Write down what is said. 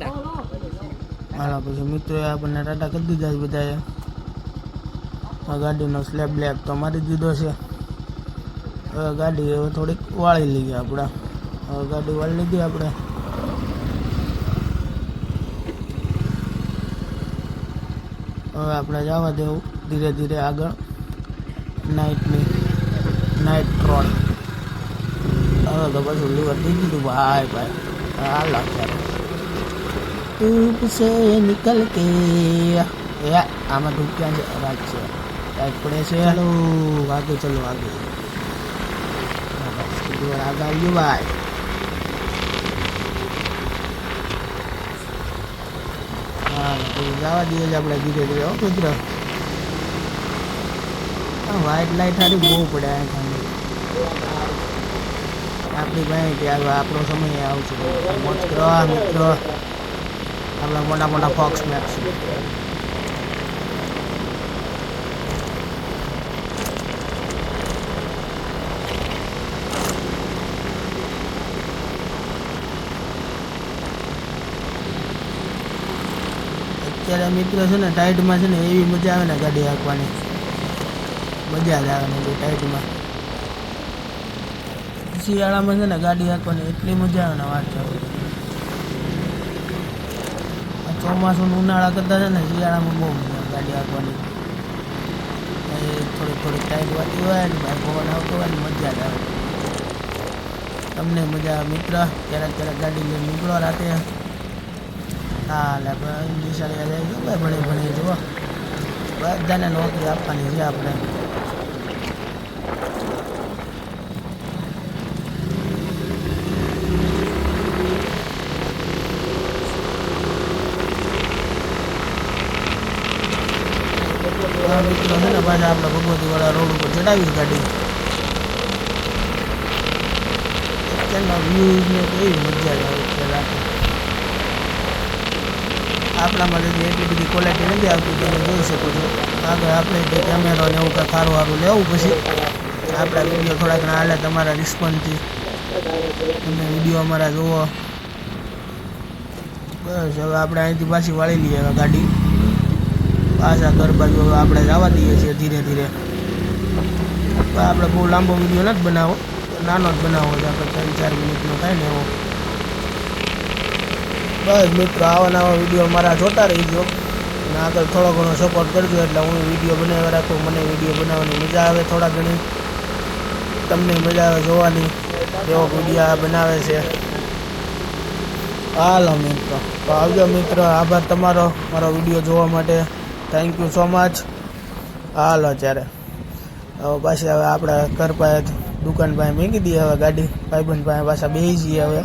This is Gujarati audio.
હાલો, પછી મિત્રોએ આપણને ટાટા કરી દીધા છે બધાએ. આ ગાડીનો સ્લેબ બ્લેક તો મારી દીધો છે. હવે ગાડી હવે થોડીક વાળી લઈએ આપણે. હવે ગાડી વાળી લીધી આપણે. હવે આપણે જવા દેવું ધીરે ધીરે આગળ. નાઇટની નાઇટ ટ્રોલ હવે તો પાછું લીવર દઈ દીધું ભાઈ ભાઈ. હાલ અત્યારે ધૂપ से निकल के। આમાં ધૂપ ક્યાં છે અવાજ છે ટાઈટ પડે છે ચાલો આગે ચલો આગે હા, બસ, કીધું આગળ આવ્યું ભાઈ જવા દઈએ છે આપણે ધીરે ધીરે હો મિત્ર વ્હાઈટ લાઈટ સારી બહુ પડે આપણી ભાઈ ત્યાં આપણો સમય આવશે મોજ કરો મિત્રો આપણા મોટા મોટા ફોક્સ મેક્સ અત્યારે મિત્રો છે ને, ટાઈટમાં છે ને, એવી મજા આવે ને ગાડી હાંકવાની. મજા જ આવે ને ટાઈટમાં. શિયાળામાં છે ને ગાડી હાંકવાની, એટલી મજા આવે ને વાત ચોમાસું ઉનાળા કરતા છે ને, શિયાળામાં બહુ મજા ગાડી હાંકવાની. થોડીક થોડીક ટાઈટ વાતી હોય ને, ભાઈ પવન આવતો હોય ને, મજા જ આવે. તમને મજા મિત્ર? ક્યારેક ક્યારેક ગાડી લઈને નીકળો રાતે. હા એટલે ભાઈ ભણી ભણી જુઓ બધાને નોકરી આપવાની છે આપણે. આ મિત્રો છે ને પાછા આપણે ભગવતીવાળા રોડ ઉપર ચડાવી ગાડી. અત્યારના વ્યૂઝ ને કેવી મજા આવે છે રાતે. આપણામાં જે એટલી બધી ક્વોલિટી નથી આવતી તમે જોઈ શકો છો. આગળ આપણે જે કેમેરો ને એવું કાંઈ સારું સારું લેવું પછી આપણા વીડિયો થોડા ઘણા હાલે, તમારા રિસ્પોન્સથી તમે વીડિયો અમારા જુઓ બસ, હવે આપણે અહીંથી પાછી વાળી લઈએ ગાડી. પાછા ઘર બાજુ આપણે જવા દઈએ છીએ ધીરે ધીરે. પણ આપણે બહુ લાંબો વીડિયો નથી બનાવો, નાનો જ બનાવવો છે, આપણે ત્રણ ચાર મિનિટનો થાય ને એવો. બસ મિત્રો, આવા નવા વીડિયો મારા જોતા રહીજો. અને આગળ થોડો ઘણો સપોર્ટ કરજો, એટલે હું વીડિયો બનાવી રાખું, મને વીડિયો બનાવવાની મજા આવે થોડા ઘણી. તમને મજા આવે જોવાની, એવો વીડિયો બનાવે છે. હાલો મિત્રો, તો આવજો મિત્રો, આભાર તમારો, મારો વીડિયો જોવા માટે. થેન્ક યુ સો મચ હાલો ત્યારે. હવે પાછી હવે આપણે ઘર પાસે દુકાન પાસે મૂકી દઈએ હવે ગાડી. ભાઈબંધ પાસે પાછા બેસી જઈએ હવે.